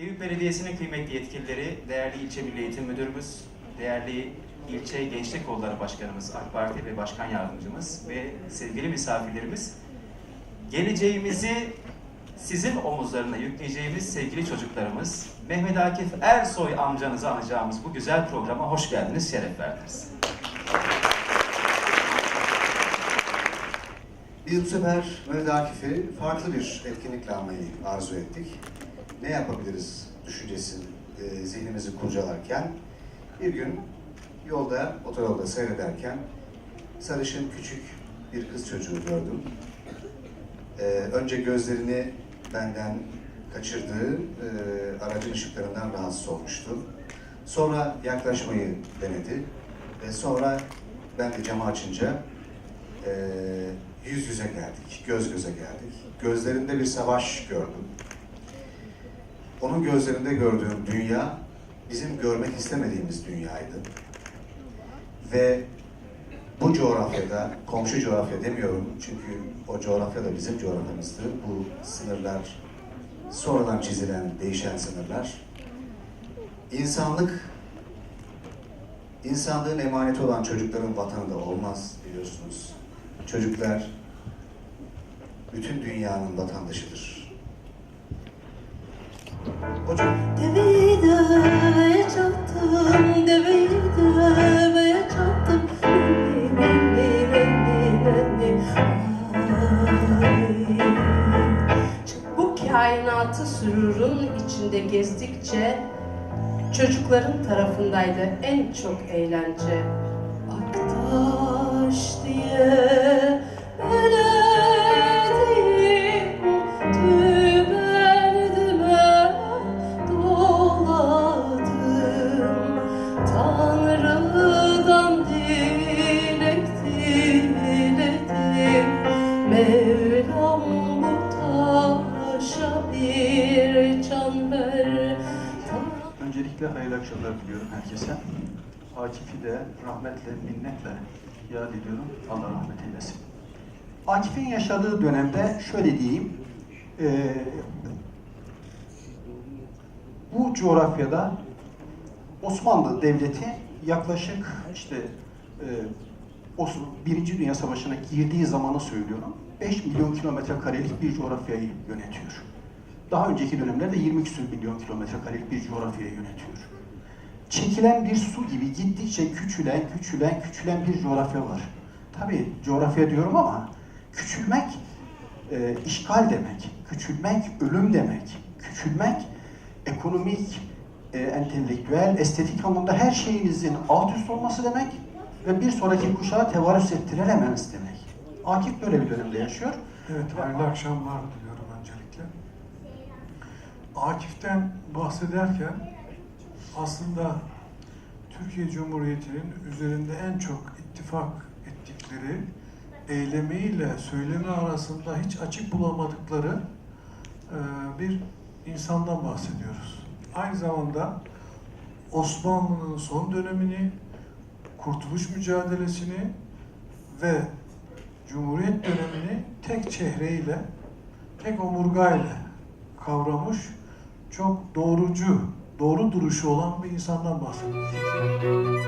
Eyüp Belediyesi'nin kıymetli yetkilileri, değerli ilçe Milli Eğitim Müdürümüz, değerli ilçe Gençlik Kolları Başkanımız, AK Parti ve Başkan Yardımcımız ve sevgili misafirlerimiz, geleceğimizi sizin omuzlarına yükleyeceğimiz sevgili çocuklarımız, Mehmet Akif Ersoy amcanızı anacağımız bu güzel programa hoş geldiniz, şeref verdiniz. Biz bu sefer Mehmet Akif'i farklı bir etkinlikle almayı arzu ettik. Ne yapabiliriz düşüncesi e, zihnimizi kurcalarken bir gün yolda, otoyolda seyrederken sarışın küçük bir kız çocuğu gördüm. E, önce gözlerini benden kaçırdığı e, aracın ışıklarından rahatsız olmuştu. Sonra yaklaşmayı denedi ve sonra ben de camı açınca e, yüz yüze geldik, göz göze geldik. Gözlerinde bir savaş gördüm. Onun gözlerinde gördüğüm dünya bizim görmek istemediğimiz dünyaydı. Ve bu coğrafyada, komşu coğrafya demiyorum çünkü o coğrafya da bizim coğrafyamızdı. Bu sınırlar sonradan çizilen, değişen sınırlar. İnsanlık, insanlığın emaneti olan çocukların vatanı da olmaz biliyorsunuz. Çocuklar bütün dünyanın vatandaşıdır. Hocam Deveyi deveye çattım, deveyi deveye çattım. Nenni, nenni, nenni. Ay. Bu kainatı sürurun içinde gezdikçe çocukların tarafındaydı en çok eğlence. Öncelikle hayırlı akşamlar diliyorum herkese. Akif'i de rahmetle, minnetle yad ediyorum. Allah rahmet eylesin. Akif'in yaşadığı dönemde şöyle diyeyim, eee, bu coğrafyada Osmanlı Devleti yaklaşık işte Os- Birinci Dünya Savaşı'na girdiği zamanı söylüyorum. 5 milyon kilometre karelik bir coğrafyayı yönetiyor. Daha önceki dönemlerde 20 küsur milyon kilometre karelik bir coğrafyayı yönetiyor. Çekilen bir su gibi gittikçe küçülen, küçülen, küçülen bir coğrafya var. Tabii coğrafya diyorum ama küçülmek e, işgal demek, küçülmek ölüm demek, küçülmek ekonomik, e, entelektüel, estetik anlamda her şeyinizin alt üst olması demek ve bir sonraki kuşağa tevarüs ettirememeniz demek. Akif böyle bir dönemde yaşıyor. Evet, hayırlı akşamlar diliyorum. Akif'ten bahsederken aslında Türkiye Cumhuriyeti'nin üzerinde en çok ittifak ettikleri eylemiyle söylemi arasında hiç açık bulamadıkları e, bir insandan bahsediyoruz. Aynı zamanda Osmanlı'nın son dönemini, kurtuluş mücadelesini ve Cumhuriyet dönemini tek çehreyle, tek omurgayla kavramış, çok doğrucu, doğru duruşu olan bir insandan bahsediyoruz.